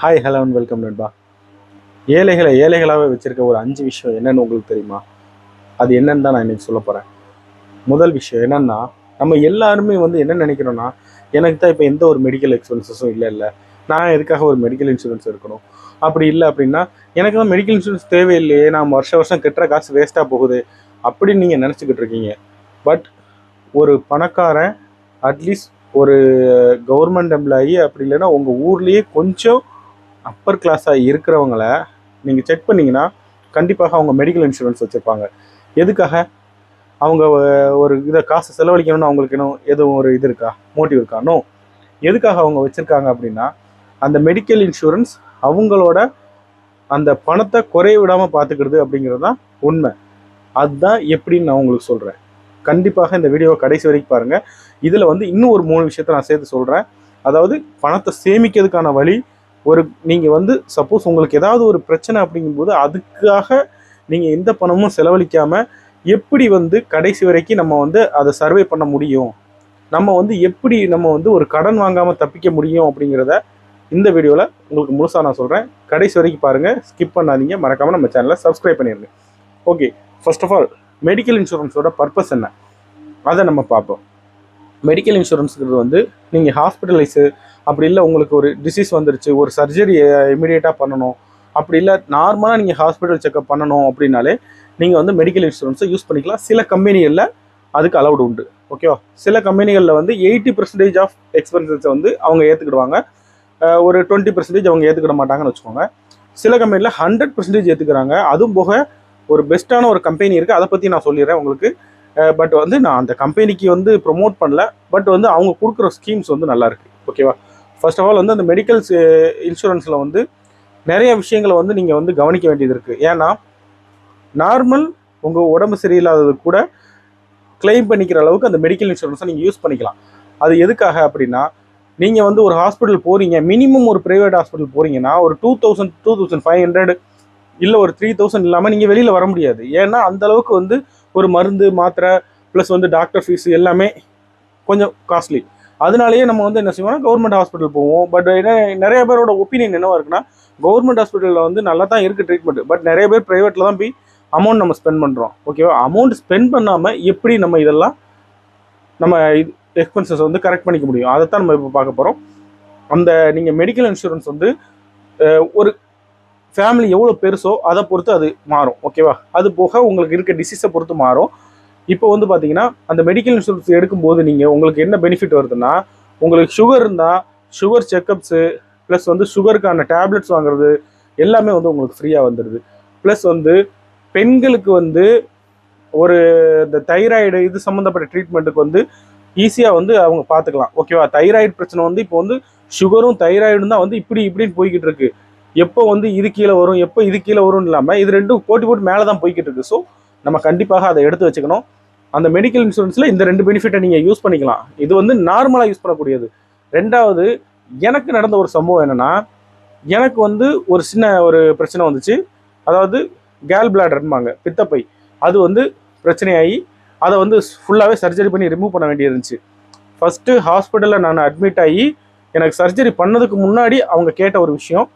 Hi hello and welcome நண்பா. ஏழைகளை ஏழைகளாகவே வச்சுருக்க ஒரு அஞ்சு விஷயம் என்னன்னு உங்களுக்கு தெரியுமா? அது என்னன்னு தான் நான் இன்னைக்கு சொல்ல போகிறேன் முதல் விஷயம் என்னன்னா நம்ம எல்லாருமே வந்து என்ன நினைக்கிறோன்னா எனக்கு தான் இப்போ எந்த ஒரு மெடிக்கல் எக்ஸ்பென்சஸும் இல்லை இல்லை நான் எதுக்காக ஒரு மெடிக்கல் இன்சூரன்ஸ் இருக்கணும் அப்படி இல்லை அப்படின்னா எனக்கு தான் மெடிக்கல் இன்சூரன்ஸ் தேவையில்லையே நான் வருஷம் வருஷம் கட்டுற காசு வேஸ்ட்டாக போகுது அப்படின்னு நீங்கள் நினச்சிக்கிட்டு இருக்கீங்க. பட் ஒரு பணக்காரன் அட்லீஸ்ட் ஒரு கவர்மெண்ட் எம்ப்ளாயி அப்படி இல்லைன்னா உங்கள் ஊர்லேயே கொஞ்சம் அப்பர் கிளாஸாக இருக்கிறவங்கள நீங்கள் செக் பண்ணீங்கன்னா கண்டிப்பாக அவங்க மெடிக்கல் இன்சூரன்ஸ் வச்சுருப்பாங்க. எதுக்காக? அவங்க ஒரு இதை காசு செலவழிக்கணும்னு அவங்களுக்கு இன்னும் எதுவும் ஒரு இது இருக்கா? மோட்டிவ் இருக்கா? நோ எதுக்காக அவங்க வச்சுருக்காங்க அப்படின்னா அந்த மெடிக்கல் இன்சூரன்ஸ் அவங்களோட அந்த பணத்தை குறைய விடாமல் பார்த்துக்கிறது அப்படிங்கிறது தான் உண்மை. அதுதான் எப்படின்னு நான் உங்களுக்கு சொல்கிறேன் கண்டிப்பாக இந்த வீடியோவை கடைசி வரைக்கும் பாருங்கள் இதில் வந்து இன்னும் ஒரு மூணு விஷயத்த நான் சேர்த்து சொல்கிறேன் அதாவது பணத்தை சேமிக்கிறதுக்கான வழி ஒரு நீங்கள் வந்து சப்போஸ் உங்களுக்கு ஏதாவது ஒரு பிரச்சனை அப்படிங்கும்போது அதுக்காக நீங்கள் எந்த பணமும் செலவழிக்காமல் எப்படி வந்து கடைசி வரைக்கும் நம்ம வந்து அதை சர்வே பண்ண முடியும்? நம்ம வந்து எப்படி நம்ம வந்து ஒரு கடன் வாங்காமல் தப்பிக்க முடியும் அப்படிங்கிறத இந்த வீடியோவில் உங்களுக்கு முழுசாக நான் சொல்கிறேன் கடைசி வரைக்கும் பாருங்கள் ஸ்கிப் பண்ணாதீங்க. மறக்காமல் நம்ம சேனலை சப்ஸ்கிரைப் பண்ணிடுங்க okay first of all medical இன்சூரன்ஸோட purpose என்ன? அதை நம்ம பார்ப்போம். மெடிக்கல் இன்சூரன்ஸுங்கிறது வந்து நீங்கள் ஹாஸ்பிட்டலைஸு அப்படி இல்லை உங்களுக்கு ஒரு டிசீஸ் வந்துருச்சு ஒரு சர்ஜரி இமிடியேட்டாக பண்ணணும் அப்படி இல்லை நார்மலாக நீங்கள் ஹாஸ்பிட்டல் செக்அப் பண்ணணும் அப்படின்னாலே நீங்கள் வந்து மெடிக்கல் இன்சூரன்ஸை யூஸ் பண்ணிக்கலாம். சில கம்பெனிகளில் அதுக்கு அலௌடு உண்டு. ஓகேவா சில கம்பெனிகளில் வந்து எயிட்டி பர்சன்டேஜ் ஆஃப் எக்ஸ்பென்சஸை வந்து அவங்க ஏற்றுக்கிடுவாங்க ஒரு டுவெண்ட்டி பர்சன்டேஜ் அவங்க ஏற்றுக்கிட மாட்டாங்கன்னு வச்சுக்கோங்க. சில கம்பெனியில் ஹண்ட்ரட் பர்சன்டேஜ் ஏற்றுக்கிறாங்க அதுவும் போக ஒரு பெஸ்ட்டான ஒரு கம்பெனி இருக்குது அதை பற்றி நான் சொல்லிடுறேன் உங்களுக்கு. பட் வந்து நான் அந்த கம்பெனிக்கு வந்து ப்ரொமோட் பண்ணல. பட் வந்து அவங்க கொடுக்குற ஸ்கீம்ஸ் வந்து நல்லா இருக்கு. ஓகேவா ஃபர்ஸ்ட் ஆஃப் ஆல் வந்து அந்த மெடிக்கல் இன்சூரன்ஸில் வந்து நிறைய விஷயங்களை வந்து நீங்கள் வந்து கவனிக்க வேண்டியது இருக்குது ஏன்னா நார்மல் உங்கள் உடம்பு சரியில்லாதது கூட கிளைம் பண்ணிக்கிற அளவுக்கு அந்த மெடிக்கல் இன்சூரன்ஸை நீங்கள் யூஸ் பண்ணிக்கலாம். அது எதுக்காக அப்படின்னா நீங்கள் வந்து ஒரு ஹாஸ்பிட்டல் போகிறீங்க மினிமம் ஒரு ப்ரைவேட் ஹாஸ்பிட்டல் போகிறீங்கன்னா ஒரு two thousand two thousand five hundred இல்லை ஒரு த்ரீ தௌசண்ட் இல்லாமல் நீங்கள் வெளியில் வர முடியாது. ஏன்னா அந்த அளவுக்கு வந்து ஒரு மருந்து மாத்திரை ப்ளஸ் வந்து டாக்டர் ஃபீஸ் எல்லாமே கொஞ்சம் காஸ்ட்லி அதனாலேயே நம்ம வந்து என்ன செய்வோம்னா கவர்மெண்ட் ஹாஸ்பிட்டல் போவோம். பட் என்ன நிறைய பேரோட ஒப்பீனியன் என்னவா இருக்குன்னா கவர்மெண்ட் ஹாஸ்பிட்டலில் வந்து நல்லா தான் இருக்குது ட்ரீட்மெண்ட் பட் நிறைய பேர் ப்ரைவேட்டில் தான் போய் அமௌண்ட் நம்ம ஸ்பெண்ட் பண்ணுறோம் ஓகேவா அமௌண்ட் ஸ்பெண்ட் பண்ணாமல் எப்படி நம்ம இதெல்லாம் நம்ம இது எக்ஸ்பென்சஸ் வந்து கரெக்ட் பண்ணிக்க முடியும்? அதைத்தான் நம்ம இப்போ பார்க்க போகிறோம் அந்த நீங்கள் மெடிக்கல் இன்சூரன்ஸ் வந்து ஒரு ஃபேமிலி எவ்வளோ பெருசோ அதை பொறுத்து அது மாறும் ஓகேவா அது போக உங்களுக்கு இருக்க டிசீஸை பொறுத்து மாறும். இப்போ வந்து பார்த்தீங்கன்னா அந்த மெடிக்கல் இன்சூரன்ஸ் எடுக்கும்போது நீங்கள் உங்களுக்கு என்ன பெனிஃபிட் வருதுன்னா உங்களுக்கு சுகர் இருந்தால் சுகர் செக்கப்ஸு ப்ளஸ் வந்து சுகருக்கான டேப்லெட்ஸ் வாங்குறது எல்லாமே வந்து உங்களுக்கு ஃப்ரீயாக வந்துடுது ப்ளஸ் வந்து பெண்களுக்கு வந்து ஒரு இந்த தைராய்டு இது சம்மந்தப்பட்ட ட்ரீட்மெண்ட்டுக்கு வந்து ஈஸியாக வந்து அவங்க பார்த்துக்கலாம் ஓகேவா தைராய்டு பிரச்சனை வந்து இப்போ வந்து சுகரும் தைராய்டும் தான் வந்து இப்படி இப்படின்னு போய்கிட்டு இருக்குது எப்போ வந்து இது கீழே வரும் எப்போ இது கீழே வரும்னு இல்லாமல் இது ரெண்டும் போட்டி போட்டு மேலே தான் போய்கிட்டு இருக்கு. ஸோ நம்ம கண்டிப்பாக அதை எடுத்து வச்சுக்கணும். அந்த மெடிக்கல் இன்சூரன்ஸில் இந்த ரெண்டு பெனிஃபிட்டை நீங்கள் யூஸ் பண்ணிக்கலாம். இது வந்து நார்மலாக யூஸ் பண்ணக்கூடியது. ரெண்டாவது எனக்கு நடந்த ஒரு சம்பவம் என்னென்னா எனக்கு வந்து ஒரு சின்ன ஒரு பிரச்சனை வந்துச்சு. அதாவது கேல் பிளாடர்ம்பாங்க பித்தப்பை. அது வந்து பிரச்சனையாகி அதை வந்து ஃபுல்லாகவே சர்ஜரி பண்ணி ரிமூவ் பண்ண வேண்டியது இருந்துச்சு. ஃபஸ்ட்டு ஹாஸ்பிட்டலில் நான் அட்மிட் ஆகி எனக்கு சர்ஜரி பண்ணதுக்கு முன்னாடி அவங்க கேட்ட ஒரு விஷயம்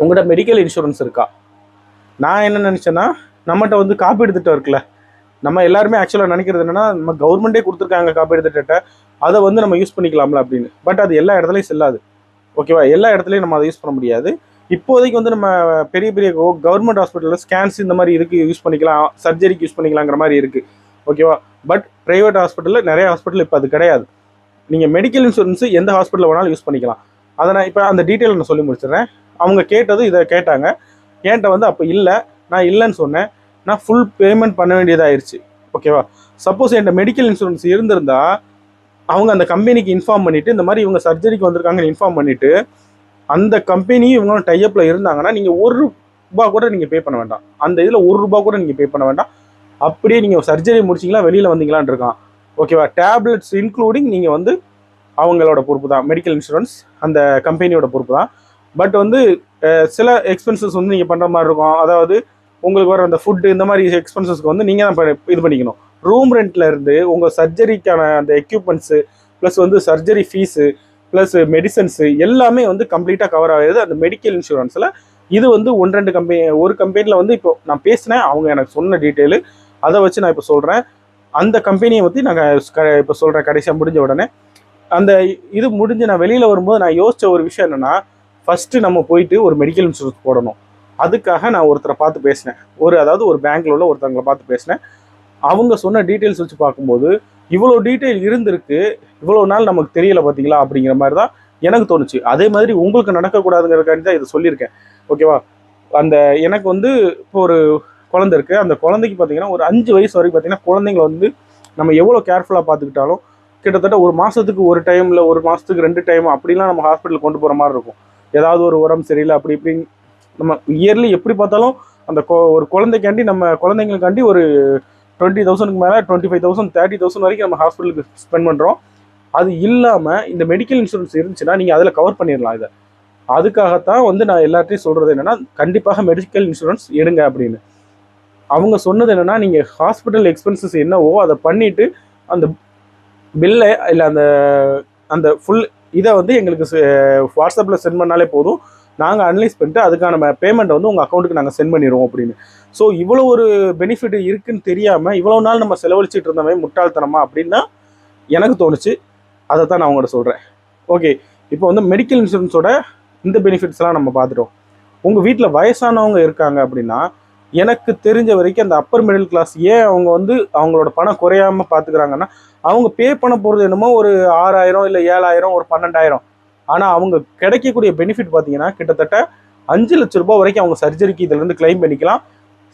உங்கள்கிட்ட மெடிக்கல் இன்சூரன்ஸ் இருக்கா? நான் என்ன நினச்சேன்னா நம்மகிட்ட வந்து காப்பீடு திட்டம் இருக்குல்ல நம்ம எல்லாருமே ஆக்சுவலாக நினைக்கிறது என்னென்னா நம்ம கவர்மெண்ட்டே கொடுத்துருக்காங்க காப்பீடு திட்டத்தை அதை வந்து நம்ம யூஸ் பண்ணிக்கலாம்ல அப்படின்னு. பட் அது எல்லா இடத்துலையும் செல்லாது. ஓகேவா எல்லா இடத்துலையும் நம்ம அதை யூஸ் பண்ண முடியாது. இப்போதைக்கு வந்து நம்ம பெரிய பெரிய கவர்மெண்ட் ஹாஸ்பிட்டலில் ஸ்கேன்ஸ் இந்த மாதிரி இருக்குது யூஸ் பண்ணிக்கலாம். சர்ஜரிக்கு யூஸ் பண்ணிக்கலாங்கிற மாதிரி இருக்குது ஓகேவா பட் ப்ரைவேட் ஹாஸ்பிட்டலில் நிறைய ஹாஸ்பிட்டல் இப்போ அது கிடையாது. நீங்கள் மெடிக்கல் இன்சூரன்ஸ் எந்த ஹாஸ்பிட்டலில் வேணாலும் யூஸ் பண்ணிக்கலாம். அதை நான் இப்போ அந்த டீட்டெயில் நான் சொல்லி முடிச்சிடுறேன். அவங்க கேட்டது இதை கேட்டாங்க. என்கிட்ட வந்து அப்போ இல்லை நான் இல்லைன்னு சொன்னேன். நான் ஃபுல் பேமெண்ட் பண்ண வேண்டியதாயிருச்சு. ஓகேவா சப்போஸ் என்கிட்ட மெடிக்கல் இன்சூரன்ஸ் இருந்திருந்தா அவங்க அந்த கம்பெனிக்கு இன்ஃபார்ம் பண்ணிவிட்டு இந்த மாதிரி இவங்க சர்ஜரிக்கு வந்திருக்காங்கன்னு இன்ஃபார்ம் பண்ணிவிட்டு அந்த கம்பெனி இவங்களும் டைப்பில் இருந்தாங்கன்னா நீங்கள் ஒரு ரூபா கூட நீங்கள் பே பண்ண வேண்டாம். அந்த இதில் ஒரு ரூபா கூட நீங்கள் பே பண்ண வேண்டாம். அப்படியே நீங்கள் சர்ஜரி முடிச்சிங்களா வெளியில் வந்தீங்களான்னு இருக்கான். ஓகேவா டேப்லெட்ஸ் இன்க்ளூடிங் நீங்கள் வந்து அவங்களோட பொறுப்பு தான். மெடிக்கல் இன்சூரன்ஸ் அந்த கம்பெனியோட பொறுப்பு தான். பட் வந்து சில எக்ஸ்பென்சஸ் வந்து நீங்கள் பண்ணுற மாதிரி இருக்கும். அதாவது உங்களுக்கு வர அந்த ஃபுட்டு இந்த மாதிரி எக்ஸ்பென்சஸ்க்கு வந்து நீங்கள் தான் இது பண்ணிக்கணும். ரூம் ரெண்ட்டில் இருந்து உங்கள் சர்ஜரிக்கான அந்த எக்யூப்மெண்ட்ஸு ப்ளஸ் வந்து சர்ஜரி ஃபீஸு ப்ளஸ் மெடிசன்ஸு எல்லாமே வந்து கம்ப்ளீட்டாக கவர் ஆகுது. அந்த மெடிக்கல் இன்சூரன்ஸில் இது வந்து ஒன்று ரெண்டு கம்பெனி ஒரு கம்பெனியில் வந்து இப்போ நான் பேசினேன். அவங்க எனக்கு சொன்ன டீட்டெயிலு அதை வச்சு நான் இப்போ சொல்கிறேன் அந்த கம்பெனியை பற்றி நாங்கள் க இப்போ சொல்கிறேன் கடைசியாக முடிஞ்ச உடனே. அந்த இது முடிஞ்சு நான் வெளியில் வரும்போது நான் யோசித்த ஒரு விஷயம் என்னென்னா ஃபஸ்ட்டு நம்ம போயிட்டு ஒரு மெடிக்கல் இன்சூரன்ஸ் போடணும். அதுக்காக நான் ஒருத்தரை பார்த்து பேசினேன். ஒரு அதாவது ஒரு பேங்க்கில் உள்ள ஒருத்தவங்களை பார்த்து பேசினேன். அவங்க சொன்ன டீட்டெயில்ஸ் வச்சு பார்க்கும்போது இவ்வளோ டீட்டெயில் இருந்திருக்கு இவ்வளோ நாள் நமக்கு தெரியல பார்த்தீங்களா அப்படிங்கிற மாதிரி தான் எனக்கு தோணுச்சு. அதே மாதிரி உங்களுக்கு நடக்கக்கூடாதுங்கிறக்காண்டி தான் இதை சொல்லியிருக்கேன். ஓகேவா அந்த எனக்கு வந்து இப்போ ஒரு குழந்தை இருக்குது அந்த குழந்தைக்கு பார்த்தீங்கன்னா ஒரு அஞ்சு வயசு வரைக்கும் பார்த்தீங்கன்னா குழந்தைங்கள வந்து நம்ம எவ்வளோ கேர்ஃபுல்லாக பார்த்துக்கிட்டாலும் கிட்டத்தட்ட ஒரு மாதத்துக்கு ஒரு டைமில் ஒரு மாதத்துக்கு ரெண்டு டைம் அப்படிலாம் நம்ம ஹாஸ்பிட்டல் கொண்டு போகிற மாதிரி இருக்கும். ஏதாவது ஒரு உரம் சரியில்லை அப்படி இப்படின்னு நம்ம இயர்லி எப்படி பார்த்தாலும் அந்த ஒரு குழந்தைக்காண்டி நம்ம குழந்தைங்களுக்காண்டி ஒரு டுவெண்ட்டி தௌசண்ட்க்கு மேலே twenty five thousand thirty thousand வரைக்கும் நம்ம ஹாஸ்பிட்டலுக்கு ஸ்பெண்ட் பண்ணுறோம் அது இல்லாமல் இந்த மெடிக்கல் இன்சூரன்ஸ் இருந்துச்சுன்னா நீங்கள் அதில் கவர் பண்ணிடலாம் இதை. அதுக்காகத்தான் வந்து நான் எல்லாத்தையும் சொல்கிறது என்னென்னா கண்டிப்பாக மெடிக்கல் இன்சூரன்ஸ் எடுங்க அப்படின்னு. அவங்க சொன்னது என்னென்னா நீங்கள் ஹாஸ்பிட்டல் எக்ஸ்பென்சஸ் என்னவோ அதை பண்ணிவிட்டு அந்த பில்லை இல்லை அந்த அந்த ஃபுல் இதை வந்து எங்களுக்கு வாட்ஸ்அப்பில் சென்ட் பண்ணாலே போதும். நாங்கள் அனலைஸ் பண்ணிட்டு அதுக்கான பேமெண்ட்டை வந்து உங்கள் அக்கௌண்ட்டுக்கு நாங்கள் சென்ட் பண்ணிடுவோம் அப்படின்னு. ஸோ இவ்வளோ ஒரு பெனிஃபிட் இருக்குன்னு தெரியாமல் இவ்வளோ நாள் நம்ம செலவழிச்சிட்டு இருந்தோமே முட்டாள்தனமா அப்படின்னா எனக்கு தோணுச்சு. அதை தான் நான் உங்கள்கிட்ட சொல்கிறேன் ஓகே இப்போ வந்து மெடிக்கல் இன்சூரன்ஸோட இந்த பெனிஃபிட்ஸ்லாம் நம்ம பார்த்துட்டோம். உங்கள் வீட்டில் வயசானவங்க இருக்காங்க அப்படின்னா எனக்கு தெரிஞ்ச வரைக்கும் அந்த அப்பர் மிடில் கிளாஸ் ஏன் அவங்க வந்து அவங்களோட பணம் குறையாம பார்த்துக்கிறாங்கன்னா அவங்க பே பண்ண போகிறது என்னமோ ஒரு ஆறாயிரம் இல்லை ஏழாயிரம் ஒரு பன்னெண்டாயிரம். ஆனால் அவங்க கிடைக்கக்கூடிய பெனிஃபிட் பார்த்தீங்கன்னா கிட்டத்தட்ட அஞ்சு லட்ச ரூபாய் வரைக்கும் அவங்க சர்ஜரிக்கு இதிலேருந்து கிளைம் பண்ணிக்கலாம்.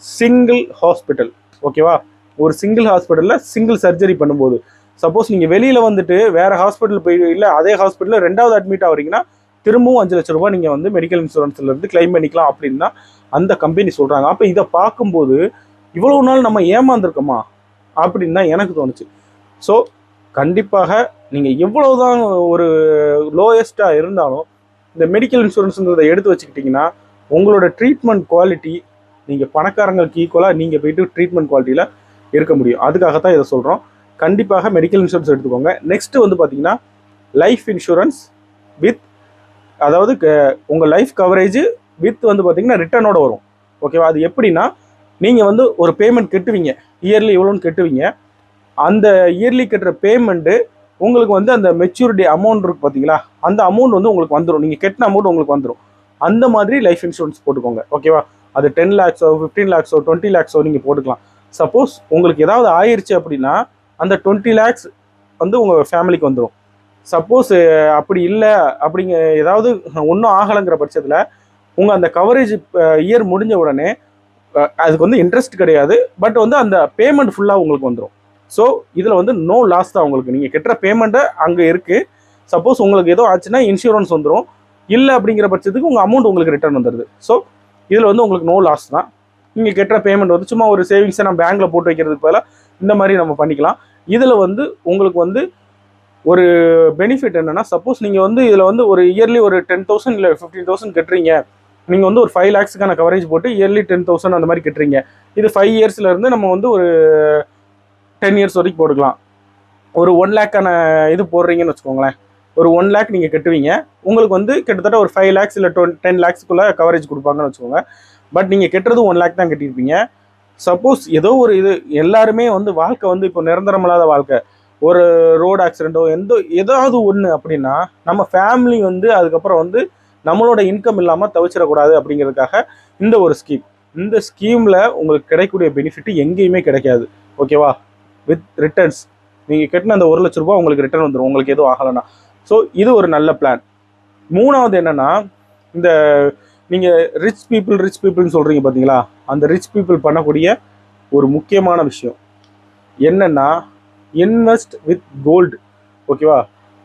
சிங்கிள் ஹாஸ்பிட்டல் ஓகேவா ஒரு சிங்கிள் ஹாஸ்பிட்டலில் சிங்கிள் சர்ஜரி பண்ணும்போது. சப்போஸ் நீங்கள் வெளியில் வந்துட்டு வேறு ஹாஸ்பிட்டல் போய் இல்லை அதே ஹாஸ்பிட்டலில் ரெண்டாவது அட்மிட் ஆகிறீங்கன்னா திரும்பவும் அஞ்சு லட்ச ரூபாய் நீங்கள் வந்து மெடிக்கல் இன்சூரன்ஸ்லேருந்து கிளைம் பண்ணிக்கலாம் அப்படின்னு தான் அந்த கம்பெனி சொல்கிறாங்க அப்போ இதை பார்க்கும்போது இவ்வளோ நாள் நம்ம ஏமாந்துருக்கோமா அப்படின்னு தான் எனக்கு தோணுச்சு. ஸோ கண்டிப்பாக நீங்கள் எவ்வளவுதான் ஒரு லோயஸ்ட்டாக இருந்தாலும் இந்த மெடிக்கல் இன்சூரன்ஸுங்கிறத எடுத்து வச்சுக்கிட்டிங்கன்னா உங்களோட ட்ரீட்மெண்ட் குவாலிட்டி நீங்கள் பணக்காரங்களுக்கு ஈக்குவலாக நீங்கள் போயிட்டு ட்ரீட்மெண்ட் குவாலிட்டியில் இருக்க முடியும். அதுக்காக தான் இதை சொல்கிறோம் கண்டிப்பாக மெடிக்கல் இன்சூரன்ஸ் எடுத்துக்கோங்க. நெக்ஸ்ட்டு வந்து பார்த்தீங்கன்னா லைஃப் இன்சூரன்ஸ் வித் அதாவது உங்கள் லைஃப் கவரேஜ் வித் வந்து பார்த்தீங்கன்னா ரிட்டர்னோட வரும். ஓகேவா அது எப்படின்னா நீங்கள் வந்து ஒரு பேமெண்ட் கட்டுவீங்க. இயர்லி இவ்வளோன்னு கட்டுவீங்க. அந்த இயர்லி கட்டுற பேமெண்ட்டு உங்களுக்கு வந்து அந்த மெச்சூரிட்டி அமௌண்ட் இருக்குது பார்த்தீங்களா அந்த அமௌண்ட் வந்து உங்களுக்கு வந்துடும் நீங்கள் கட்டின அமௌண்ட் உங்களுக்கு வந்துடும் அந்த மாதிரி லைஃப் இன்சூரன்ஸ் போட்டுக்கோங்க. ஓகேவா அது டென் லேக்ஸோ ஃபிஃப்டீன் லேக்ஸோ டுவெண்ட்டி லேக்ஸோ நீங்கள் போட்டுக்கலாம். சப்போஸ் உங்களுக்கு ஏதாவது ஆயிடுச்சு அப்படின்னா அந்த டுவெண்ட்டி லேக்ஸ் வந்து உங்கள் ஃபேமிலிக்கு வந்துடும் சப்போஸ் அப்படி இல்லை அப்படிங்க ஏதாவது ஒன்றும் ஆகலைங்கிற பட்சத்தில் உங்கள் அந்த கவரேஜ் இயர் முடிஞ்ச உடனே அதுக்கு வந்து இன்ட்ரெஸ்ட் கிடையாது. பட் வந்து அந்த பேமெண்ட் ஃபுல்லாக உங்களுக்கு வந்துடும் ஸோ இதில் வந்து நோ லாஸ் தான் உங்களுக்கு. நீங்கள் கட்டுற பேமெண்ட்டை அங்கே இருக்குது சப்போஸ் உங்களுக்கு ஏதோ ஆச்சுன்னா இன்சூரன்ஸ் வந்துடும் இல்லை அப்படிங்கிற பட்சத்துக்கு உங்கள் அமௌண்ட் உங்களுக்கு ரிட்டர்ன் வந்துடுது ஸோ இதில் வந்து உங்களுக்கு நோ லாஸ் தான். நீங்கள் கெட்டுற பேமெண்ட் வந்து சும்மா ஒரு சேவிங்ஸை நம்ம பேங்க்கில் போட்டு வைக்கிறதுக்கு பதிலாக இந்த மாதிரி நம்ம பண்ணிக்கலாம். இதில் வந்து உங்களுக்கு வந்து ஒரு பெனிஃபிட் என்னன்னா சப்போஸ் நீங்கள் வந்து இதில் வந்து ஒரு இயர்லி ஒரு டென் தௌசண்ட் இல்லை ஃபிஃப்டீன் தௌசண்ட் கட்டுறீங்க. நீங்கள் வந்து ஒரு ஃபைவ் லேக்ஸுக்கான கவரேஜ் போட்டு இயர்லி டென் தௌசண்ட் அந்த மாதிரி கட்டுறீங்க. இது ஃபைவ் இயர்ஸ்லேருந்து நம்ம வந்து ஒரு டென் இயர்ஸ் வரைக்கும் போட்டுக்கலாம். ஒரு ஒன் லேக்கான இது போடுறீங்கன்னு வச்சுக்கோங்களேன். ஒரு ஒன் லேக் நீங்கள் கட்டுவீங்க. உங்களுக்கு வந்து கிட்டத்தட்ட ஒரு ஃபைவ் லேக்ஸ் இல்லை டொன் டென் லேக்ஸ்க்குள்ளே கவரேஜ் கொடுப்பாங்கன்னு வச்சுக்கோங்க. பட் நீங்கள் கட்டுறது ஒன் லேக் தான் கட்டியிருப்பீங்க. சப்போஸ் ஏதோ ஒரு இது எல்லாருமே வந்து வாழ்க்கை வந்து இப்போ நிரந்தரமில்லாத வாழ்க்கை. ஒரு ரோடு ஆக்சிடெண்ட்டோ எந்த ஏதாவது ஒன்று அப்படின்னா நம்ம ஃபேமிலி வந்து அதுக்கப்புறம் வந்து நம்மளோட இன்கம் இல்லாமல் தவிச்சிடக்கூடாது அப்படிங்கிறதுக்காக இந்த ஒரு ஸ்கீம் இந்த ஸ்கீமில் உங்களுக்கு கிடைக்கக்கூடிய பெனிஃபிட் எங்கேயுமே கிடைக்காது. ஓகேவா வித் ரிட்டர்ன்ஸ் நீங்கள் கட்டின அந்த ஒரு லட்ச ரூபா உங்களுக்கு ரிட்டர்ன் வந்துடும் உங்களுக்கு எதுவும் ஆகலைன்னா. ஸோ இது ஒரு நல்ல பிளான் மூணாவது என்னன்னா இந்த நீங்கள் ரிச் பீப்புள் ரிச் பீப்புள்னு சொல்கிறீங்க பார்த்தீங்களா அந்த ரிச் பீப்புள் பண்ணக்கூடிய ஒரு முக்கியமான விஷயம். என்னென்னா இன்வெஸ்ட் வித் கோல்டு ஓகேவா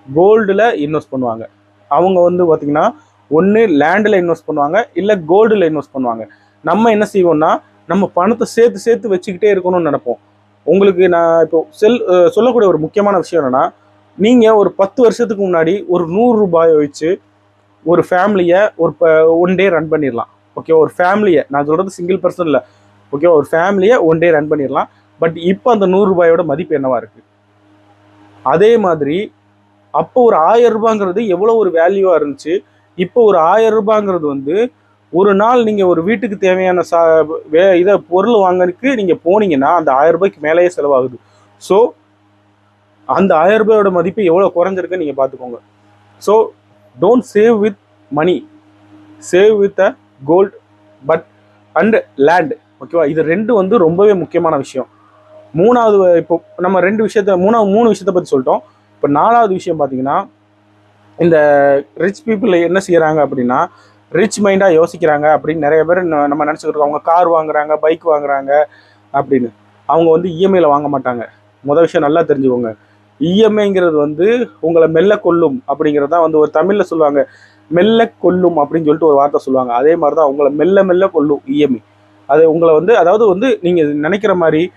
கோல்டில் இன்வெஸ்ட் பண்ணுவாங்க. அவங்க வந்து பார்த்திங்கன்னா ஒன்று லேண்டில் இன்வெஸ்ட் பண்ணுவாங்க இல்லை கோல்டில் இன்வெஸ்ட் பண்ணுவாங்க. நம்ம என்ன செய்வோம்னா நம்ம பணத்தை சேர்த்து சேர்த்து வச்சுக்கிட்டே இருக்கணும்னு நினைப்போம். உங்களுக்கு நான் இப்போ செல் சொல்லக்கூடிய ஒரு முக்கியமான விஷயம் என்னென்னா நீங்கள் ஒரு பத்து வருஷத்துக்கு முன்னாடி ஒரு நூறு ரூபாயை வச்சு ஒரு ஃபேமிலியை ஒரு ஒன் டே ரன் பண்ணிடலாம் ஓகே ஒரு ஃபேமிலியை நான் சொல்கிறது சிங்கிள் பர்சன் இல்லை. ஓகே ஒரு ஃபேமிலியை ஒன் டே ரன் பண்ணிடலாம் பட் இப்போ அந்த நூறு ரூபாயோட மதிப்பு என்னவா இருக்கு? அதே மாதிரி அப்போ ஒரு ஆயிரம் ரூபாங்கிறது எவ்வளோ ஒரு வேல்யூவாக இருந்துச்சு? இப்போ ஒரு ஆயிரம் ரூபாங்கிறது வந்து ஒரு நாள் நீங்கள் ஒரு வீட்டுக்கு தேவையான சா வே இதை பொருள் வாங்கறதுக்கு நீங்கள் போனீங்கன்னா அந்த ஆயிரம் ரூபாய்க்கு மேலேயே செலவாகுது. ஸோ அந்த ஆயிரம் ரூபாயோட மதிப்பு எவ்வளோ குறைஞ்சிருக்கு நீங்கள் பார்த்துக்கோங்க so don't save with money save with a gold but and land ஓகேவா இது ரெண்டு வந்து ரொம்பவே முக்கியமான விஷயம். மூணாவது இப்போ நம்ம ரெண்டு விஷயத்த மூணாவது மூணு விஷயத்தை பற்றி சொல்லிட்டோம். இப்போ நாலாவது விஷயம் பார்த்தீங்கன்னா இந்த ரிச் பீப்புள் என்ன செய்கிறாங்க அப்படின்னா ரிச் மைண்டாக யோசிக்கிறாங்க அப்படின்னு நிறைய பேர் ந- நம்ம நினச்சிக்கிட்டு இருக்கோம். அவங்க கார் வாங்குறாங்க பைக் வாங்குறாங்க அப்படின்னு. அவங்க வந்து இஎம்ஐயில் வாங்க மாட்டாங்க. முதல் விஷயம் நல்லா தெரிஞ்சுக்கோங்க. இஎம்ஐங்கிறது வந்து உங்களை மெல்ல கொல்லும் அப்படிங்கிறது தான் வந்து ஒரு தமிழில் சொல்லுவாங்க. மெல்ல கொல்லும் அப்படின்னு சொல்லிட்டு ஒரு வார்த்தை சொல்லுவாங்க. அதே மாதிரி தான் உங்களை மெல்ல மெல்ல கொல்லும் இஎம்ஐ அது உங்களை வந்து அதாவது வந்து நீங்கள் நினைக்கிற மாதிரி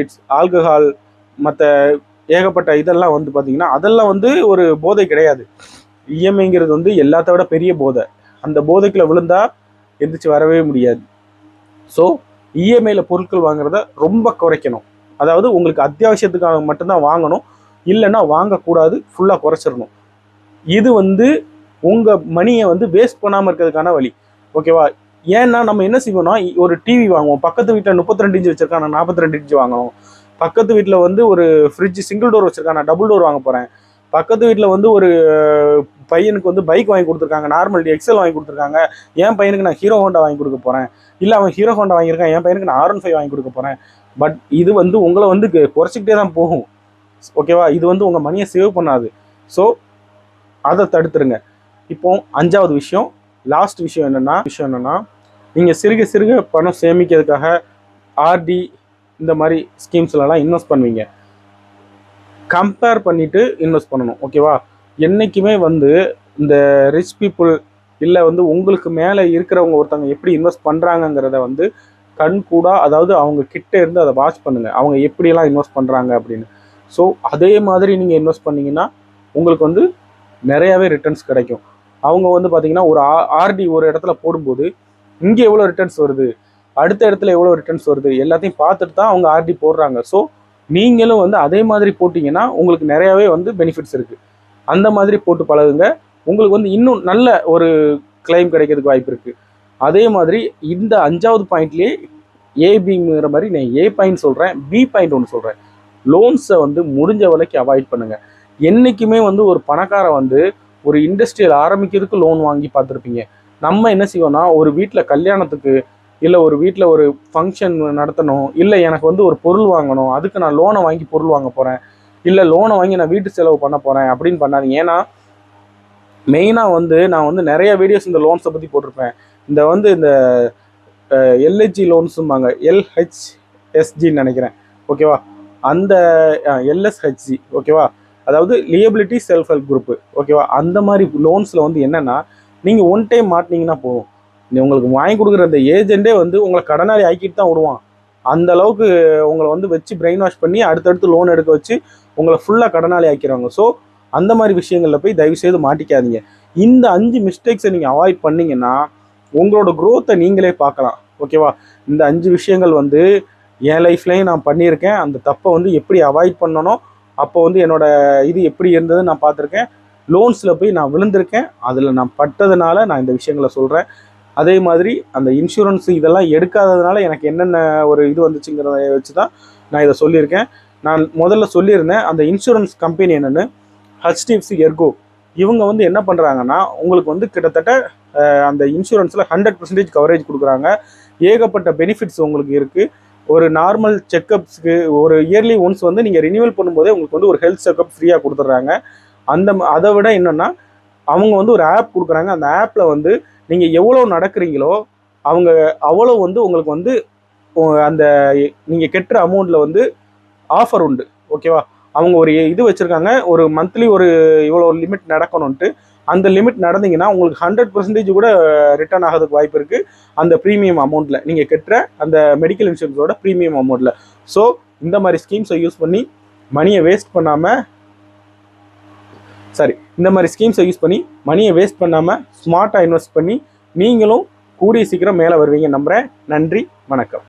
இட்ஸ் ஆல்கஹால் மற்ற ஏகப்பட்ட இதெல்லாம் வந்து பார்த்தீங்கன்னா அதெல்லாம் வந்து ஒரு போதை கிடையாது. இஎம்ஐங்கிறது வந்து எல்லாத்த விட பெரிய போதை. அந்த போதைக்குள்ள விழுந்தா எந்திரிச்சு வரவே முடியாது. ஸோ இஎம்ஐயில் பொருட்கள் வாங்குறத ரொம்ப குறைக்கணும். அதாவது உங்களுக்கு அத்தியாவசியத்துக்காக மட்டும்தான் வாங்கணும். இல்லைன்னா வாங்கக்கூடாது ஃபுல்லாக குறைச்சிடணும். இது வந்து உங்கள் மணியை வந்து வேஸ்ட் பண்ணாமல் இருக்கிறதுக்கான வழி. ஓகேவா ஏன்னா நம்ம என்ன செய்வோம்னா ஒரு டிவி வாங்குவோம். பக்கத்து வீட்டில் முப்பத்தி ரெண்டு இன்ச் வச்சிருக்கான் நான் நாற்பத்தி ரெண்டு இன்ச் வாங்கணும். பக்கத்து வீட்டில் வந்து ஒரு ஃப்ரிட்ஜ் சிங்கிள் டோர் வச்சிருக்கான் நான் டபுள் டோர் வாங்க போகிறேன் பக்கத்து வீட்டில் வந்து ஒரு பையனுக்கு வந்து பைக் வாங்கி கொடுத்துருக்காங்க. நார்மல் எக்ஸல் வாங்கி கொடுத்துருக்காங்க. என் பையனுக்கு நான் ஹீரோ ஹோண்டா வாங்கி கொடுக்க போகிறேன் இல்லை அவன் ஹீரோ ஹோண்டா வாங்கியிருக்கான். என் பையனுக்கு நான் ஆர் ஒன் ஃபைவ் வாங்கி கொடுக்க போகிறேன் பட் இது வந்து உங்களை வந்து குறைச்சிக்கிட்டே தான் போகும். ஓகேவா இது வந்து உங்கள் மணியை சேவ் பண்ணாது. ஸோ அதை தடுத்துருங்க. இப்போ அஞ்சாவது விஷயம். லாஸ்ட் விஷயம் என்னென்னா விஷயம் என்னென்னா நீங்கள் சிறுக சிறுக பணம் சேமிக்கிறதுக்காக ஆர்டி இந்த மாதிரி ஸ்கீம்ஸ்லலாம் இன்வெஸ்ட் பண்ணுவீங்க. கம்பேர் பண்ணிவிட்டு இன்வெஸ்ட் பண்ணணும் ஓகேவா என்றைக்குமே வந்து இந்த ரிச் பீப்புள் இல்லை வந்து உங்களுக்கு மேலே இருக்கிறவங்க ஒருத்தவங்க எப்படி இன்வெஸ்ட் பண்ணுறாங்கங்கிறத வந்து கண் கூட அதாவது அவங்க கிட்டே இருந்து அதை வாட்ச் பண்ணுங்கள் அவங்க எப்படியெல்லாம் இன்வெஸ்ட் பண்ணுறாங்க அப்படின்னு. ஸோ அதே மாதிரி நீங்கள் இன்வெஸ்ட் பண்ணிங்கன்னா உங்களுக்கு வந்து நிறையாவே ரிட்டர்ன்ஸ் கிடைக்கும். அவங்க வந்து பார்த்தீங்கன்னா ஒரு ஆர்டி ஒரு இடத்துல போடும்போது இங்கே எவ்வளோ ரிட்டர்ன்ஸ் வருது? அடுத்த இடத்துல எவ்வளோ ரிட்டர்ன்ஸ் வருது? எல்லாத்தையும் பார்த்துட்டு தான் அவங்க ஆர்டி போடுறாங்க. ஸோ நீங்களும் வந்து அதே மாதிரி போட்டிங்கன்னா உங்களுக்கு நிறையாவே வந்து பெனிஃபிட்ஸ் இருக்குது அந்த மாதிரி போட்டு பழகுங்க. உங்களுக்கு வந்து இன்னும் நல்ல ஒரு கிளைம் கிடைக்கிறதுக்கு வாய்ப்பு இருக்குது அதே மாதிரி இந்த அஞ்சாவது பாயிண்ட்லேயே ஏபிங்கிற மாதிரி நான் ஏ பாயிண்ட் சொல்கிறேன் பி பாயிண்ட் ஒன்று சொல்கிறேன் லோன்ஸை வந்து முடிஞ்ச வரைக்கும் அவாய்ட் பண்ணுங்கள் என்றைக்குமே வந்து ஒரு பணக்காரன் வந்து ஒரு இண்டஸ்ட்ரியல் ஆரம்பிக்கிறதுக்கு லோன் வாங்கி பார்த்துருப்பீங்க. நம்ம என்ன செய்வோம்னா ஒரு வீட்டில் கல்யாணத்துக்கு இல்லை ஒரு வீட்டில் ஒரு ஃபங்க்ஷன் நடத்தணும் இல்லை எனக்கு வந்து ஒரு பொருள் வாங்கணும் அதுக்கு நான் லோனை வாங்கி பொருள் வாங்க போகிறேன் இல்லை லோனை வாங்கி நான் வீட்டு செலவு பண்ண போகிறேன் அப்படின்னு பண்ணாதீங்க. ஏன்னா மெயினாக வந்து நான் வந்து நிறைய வீடியோஸ் இந்த லோன்ஸை பற்றி போட்டிருப்பேன். இந்த வந்து இந்த எல்ஹெச்ஜி லோன்ஸும்பாங்க எல்ஹெச்எஸ்ஜின்னு நினைக்கிறேன். ஓகேவா? அந்த எல்எஸ்ஹெச்ஜி ஓகேவா? அதாவது லியபிலிட்டி செல்ஃப் ஹெல்ப் குரூப்பு ஓகேவா அந்த மாதிரி லோன்ஸில் வந்து என்னென்னா நீங்கள் ஒன் டைம் மாட்டினீங்கன்னா போதும். நீ உங்களுக்கு வாங்கி கொடுக்குற அந்த ஏஜென்ட்டே வந்து உங்களை கடனாளி ஆக்கிட்டு தான் விடுவான் அந்த அளவுக்கு உங்களை வந்து வச்சு பிரெயின் வாஷ் பண்ணி அடுத்தடுத்து லோன் எடுக்க வச்சு உங்களை ஃபுல்லாக கடனாளி ஆக்கிடுவாங்க. ஸோ அந்த மாதிரி விஷயங்களில் போய் தயவு செய்து மாட்டிக்காதீங்க. இந்த அஞ்சு மிஸ்டேக்ஸை நீங்கள் அவாய்ட் பண்ணிங்கன்னா உங்களோட குரோத்தை நீங்களே பார்க்கலாம். ஓகேவா இந்த அஞ்சு விஷயங்கள் வந்து என் லைஃப்லையும் நான் பண்ணியிருக்கேன். அந்த தப்பை வந்து எப்படி அவாய்ட் பண்ணணும் அப்போ வந்து என்னோட இது எப்படி இருந்ததுன்னு நான் பார்த்துருக்கேன். லோன்ஸில் போய் நான் விழுந்திருக்கேன். அதில் நான் பட்டதுனால நான் இந்த விஷயங்களை சொல்கிறேன் அதே மாதிரி அந்த இன்சூரன்ஸ் இதெல்லாம் எடுக்காததுனால எனக்கு என்னென்ன ஒரு இது வந்துச்சுங்கிறத வச்சு தான் நான் இதை சொல்லியிருக்கேன். நான் முதல்ல சொல்லியிருந்தேன் அந்த இன்சூரன்ஸ் கம்பெனி என்னென்னு ஹச்டிஎஃப்சி எர்கோ இவங்க வந்து என்ன பண்ணுறாங்கன்னா உங்களுக்கு வந்து கிட்டத்தட்ட அந்த இன்சூரன்ஸில் ஹண்ட்ரட் பர்சன்டேஜ் கவரேஜ் கொடுக்குறாங்க. ஏகப்பட்ட பெனிஃபிட்ஸ் உங்களுக்கு இருக்குது ஒரு நார்மல் செக்கப்ஸ்க்கு ஒரு இயர்லி ஒன்ஸ் வந்து நீங்கள் ரினியூவல் பண்ணும்போதே உங்களுக்கு வந்து ஒரு ஹெல்த் செக்கப் ஃப்ரீயாக கொடுத்துட்றாங்க. அந்த அதை விட என்னென்னா அவங்க வந்து ஒரு ஆப் கொடுக்குறாங்க. அந்த ஆப்பில் வந்து நீங்கள் எவ்வளோ நடக்கிறீங்களோ அவங்க அவ்வளோ வந்து உங்களுக்கு வந்து அந்த நீங்கள் கெட்டுற அமௌண்ட்டில் வந்து ஆஃபர் உண்டு. ஓகேவா அவங்க ஒரு இது வச்சுருக்காங்க. ஒரு மந்த்லி ஒரு இவ்வளோ லிமிட் நடக்கணும்ன்ட்டு அந்த லிமிட் நடந்தீங்கன்னா உங்களுக்கு ஹண்ட்ரட் பர்சன்டேஜ் கூட ரிட்டர்ன் ஆகிறதுக்கு வாய்ப்பு இருக்குது அந்த ப்ரீமியம் அமௌண்ட்டில் நீங்கள் கெட்டுற அந்த மெடிக்கல் இன்சூரன்ஸோட ப்ரீமியம் அமௌண்ட்டில் ஸோ இந்த மாதிரி ஸ்கீம்ஸை யூஸ் பண்ணி மணியை வேஸ்ட் பண்ணாமல் சாரி இந்த மாதிரி ஸ்கீம்ஸை யூஸ் பண்ணி மணியை வேஸ்ட் பண்ணாமல் ஸ்மார்ட்டாக இன்வெஸ்ட் பண்ணி நீங்களும் கூடிய சீக்கிரம் மேலே வருவீங்க நம்புகிறேன் நன்றி வணக்கம்.